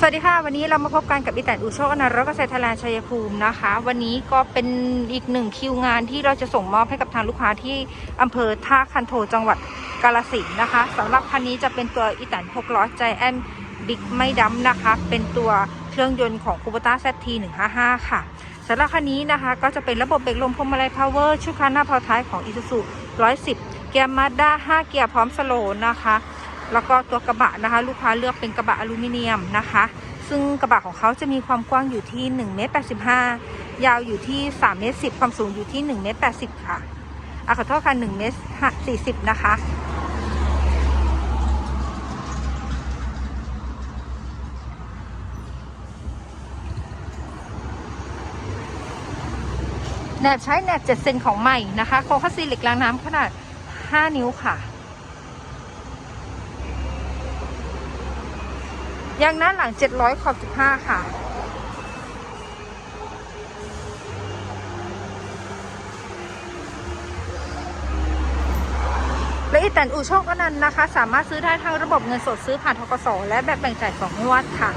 สวัสดีค่ะ วันนี้เรามาพบกันกับอีแตนอูโชคอนันต์รถเกษตรไทยแลนด์ชัยภูมินะคะ วันนี้ก็เป็นอีกหนึ่งคิวงานที่เราจะส่งมอบให้กับทางลูกค้าที่อำเภอท่าคันโทจังหวัดกาลสินนะคะสำหรับคันนี้จะเป็นตัวอีแตน6ล้อใจแอนบิ๊กไม่ดำนะคะ เป็นตัวเครื่องยนต์ของคูปต้าแซที155ค่ะสำหรับคันนี้นะคะ ก็จะเป็นระบบเบรกลมพวงมาลัยพาวเวอร์ชุดคันหน้าพาวท้ายของ Isuzu 110เกียร์มาด้า5เกียร์พร้อมสโลนะคะ แล้วก็ตัวกระบะนะคะ ลูกค้าเลือกเป็นกระบะอลูมิเนียมนะคะ ซึ่งกระบะของเขาจะมีความกว้างอยู่ที่1เมตร85 ยาวอยู่ที่3เมตร10 ความสูงอยู่ที่1เมตร80 ค่ะอะขอโทษค่ะ1เมตร40 นะคะแหนบใช้แหนบ7เซนของใหม่นะคะ โคคัสซีเหล็กล้างน้ำขนาด 5 นิ้วค่ะ ยางหน้าหลัง 700 ขอบ 15 ค่ะและอีแตนอูโชคอนันต์นะคะ สามารถซื้อได้ทั้งระบบเงินสดซื้อผ่านทกสและแบบแบ่งจ่ายสองงวดค่ะ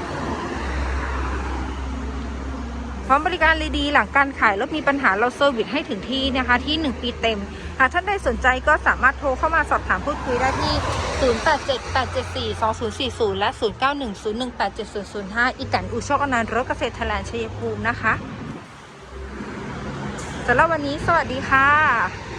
พร้อมบริการดีหลังการขายรถมีปัญหาเราเซอร์วิสให้ถึงที่นะคะ ที่ 1 ปีเต็มากท่านใดสนใจก็สามารถโทรเข้ามาสอบถามพูดคุยได้ที่ 0878742040 และ 0910187005 อีกันอุชกอนันต์รถเกษตรไทยแลนด์ชัยภูมินะคะสำหรับวันนี้สวัสดีค่ะ